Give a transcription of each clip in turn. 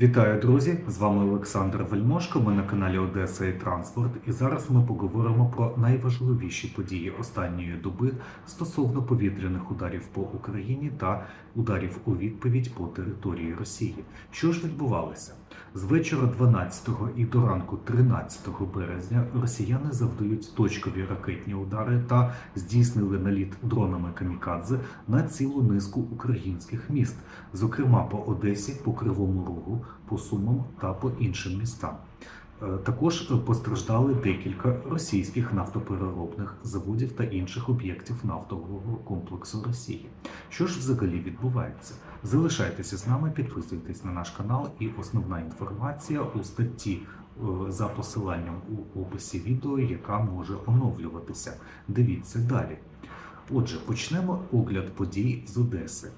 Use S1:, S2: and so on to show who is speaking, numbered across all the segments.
S1: Вітаю, друзі! З вами Олександр Вельмошко. Ми на каналі Одеса і Транспорт. І зараз ми поговоримо про найважливіші події останньої доби стосовно повітряних ударів по Україні та ударів у відповідь по території Росії. Що ж відбувалося? З вечора 12 і до ранку 13 березня росіяни завдають точкові ракетні удари та здійснили наліт дронами камікадзе на цілу низку українських міст, зокрема по Одесі, по Кривому Рогу, по Сумам та по іншим містам. Е, Також постраждали декілька російських нафтопереробних заводів та інших об'єктів нафтового комплексу Росії. Що ж взагалі відбувається? Залишайтеся з нами, підписуйтесь на наш канал, і основна інформація у статті е, за посиланням у описі відео, яка може оновлюватися. Дивіться далі. Отже, почнемо огляд подій з Одеси.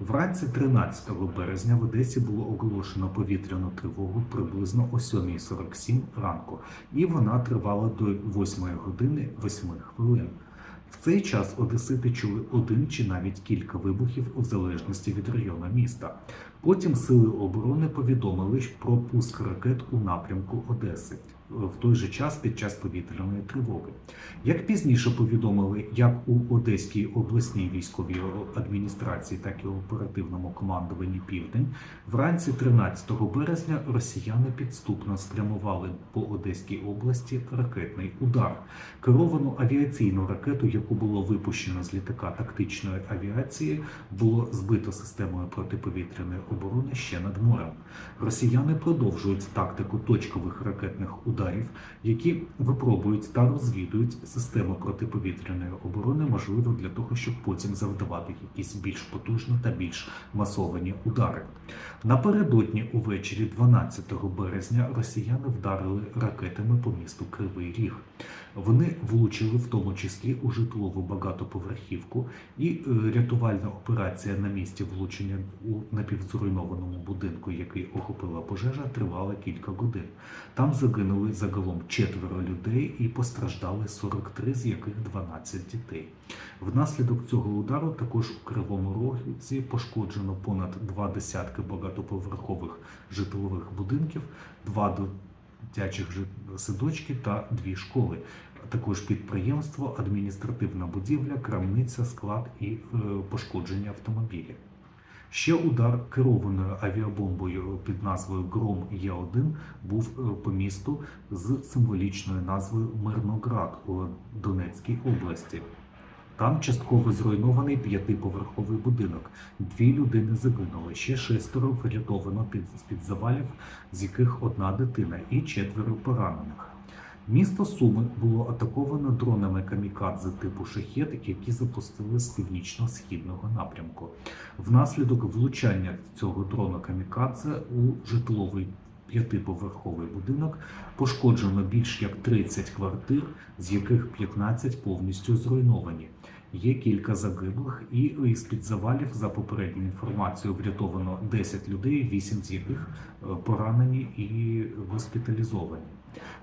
S1: Вранці 13 березня в Одесі було оголошено повітряну тривогу приблизно о 7.47 ранку, і вона тривала до 8 години 8 хвилин. В цей час одесити чули один чи навіть кілька вибухів в залежності від району міста. Потім сили оборони повідомили про пуск ракет у напрямку Одеси в той же час під час повітряної тривоги. Як пізніше повідомили, як у Одеській обласній військовій адміністрації, так і у оперативному командуванні Південь, вранці 13 березня росіяни підступно спрямували по Одеській області ракетний удар. Керовану авіаційну ракету, яку було випущено з літака тактичної авіації, було збито системою протиповітряної оборони ще над морем. Росіяни продовжують тактику точкових ракетних ударів, які випробують та розвідують систему протиповітряної оборони, можливо, для того, щоб потім завдавати якісь більш потужні та більш масовані удари. Напередодні увечері 12 березня росіяни вдарили ракетами по місту Кривий Ріг. Вони влучили в тому числі у житлову багатоповерхівку, і е, рятувальна операція на місці влучення у напівзруйнованому будинку, який охопила пожежа, тривала кілька годин. Там загинули загалом четверо людей і постраждали 43, з яких 12 дітей. Внаслідок цього удару також у Кривому Розі пошкоджено понад два десятки багатоповерхових житлових будинків, два дитячих садочки та дві школи. Також підприємство, адміністративна будівля, крамниця, склад і е, пошкодження автомобілів. Ще удар керованою авіабомбою під назвою Гром Є1 був е, по місту з символічною назвою Мирноград у Донецькій області. Там частково зруйнований п'ятиповерховий будинок. Дві людини загинули, ще шестеро врятовано під, з-під завалів, з яких одна дитина, і четверо поранених. Місто Суми було атаковано дронами камікадзе типу шахет, які запустили з північно-східного напрямку. Внаслідок влучання цього дрона камікадзе у житловий п'ятиповерховий будинок пошкоджено більш як 30 квартир, з яких 15 повністю зруйновані. Є кілька загиблих, і з під завалів, за попередньою інформацією, врятовано 10 людей, 8 з яких е, поранені і госпіталізовані.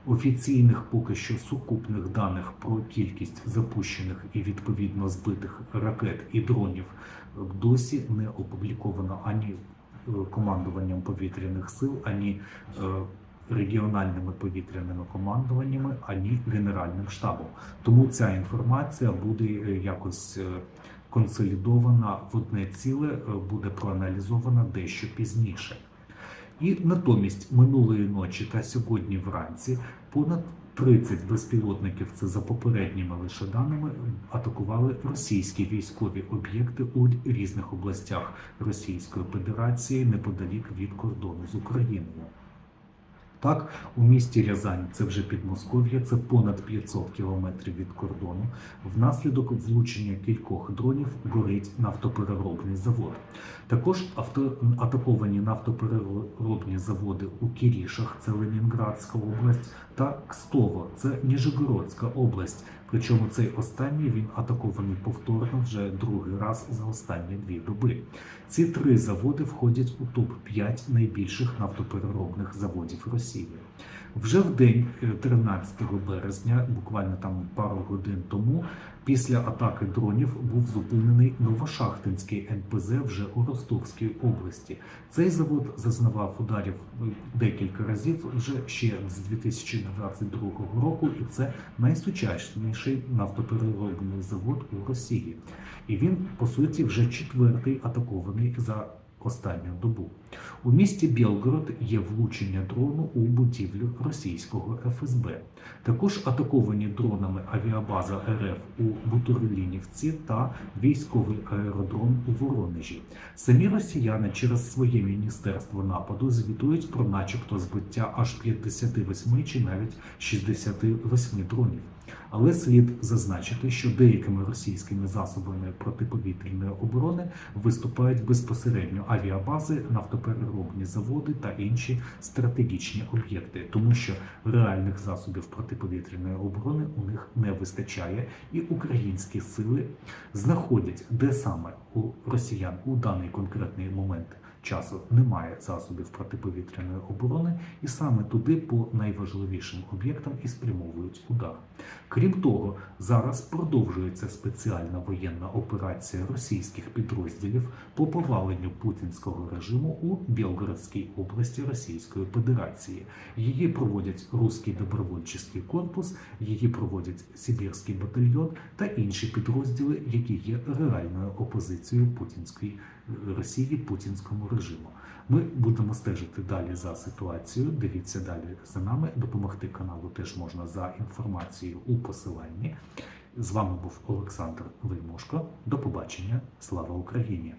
S1: Офіційних поки що сукупних даних про кількість запущених і відповідно збитих ракет і дронів е, досі не опубліковано ані командуванням повітряних сил, ані е, регіональними повітряними командуваннями, ані Генеральним штабом. Тому ця інформація буде е, якось е, консолідована в одне ціле, е, буде проаналізована дещо пізніше. І натомість минулої ночі та сьогодні вранці понад 30 безпілотників, це за попередніми лише даними, атакували російські військові об'єкти у різних областях Російської Федерації неподалік від кордону з Україною. Так, у місті Рязань, це вже Підмосков'я, це понад 500 кілометрів від кордону. Внаслідок влучення кількох дронів горить нафтопереробний завод. Також авто... атаковані нафтопереробні заводи у Кірішах, це Ленінградська область, та Кстово, це Ніжегородська область. Причому цей останній він атакований повторно вже другий раз за останні дві доби. Ці три заводи входять у топ 5 найбільших нафтопереробних заводів Росії. Вже в день е, 13 березня, буквально там пару годин тому, після атаки дронів був зупинений Новошахтинський НПЗ вже у Ростовській області. Цей завод зазнавав ударів е, декілька разів вже ще з 2022 року, і це найсучасніший нафтопереробний завод у Росії. І він, по суті, вже четвертий атакований за останню добу. У місті Білгород є влучення дрону у будівлю російського ФСБ. Також атаковані дронами авіабаза РФ у Бутурлінівці та військовий аеродром у Воронежі. Самі росіяни через своє міністерство нападу звітують про начебто збиття аж 58 чи навіть 68 дронів. Але слід зазначити, що деякими російськими засобами протиповітряної оборони виступають безпосередньо авіабази, нафтопереробні заводи та інші стратегічні об'єкти, тому що реальних засобів протиповітряної оборони у них не вистачає, і українські сили знаходять, де саме у росіян у даний конкретний момент часу немає засобів протиповітряної оборони, і саме туди по найважливішим об'єктам і спрямовують удар. Крім того, зараз продовжується спеціальна воєнна операція російських підрозділів по поваленню путінського режиму у Білгородській області Російської Федерації. Її проводять Руський добровольчий корпус, її проводять Сибірський батальйон та інші підрозділи, які є реальною опозицією путінської Росії путінському режиму. Ми будемо стежити далі за ситуацією. Дивіться далі за нами. Допомогти каналу теж можна за інформацією у посиланні. З вами був Олександр Вельмошко. До побачення. Слава Україні!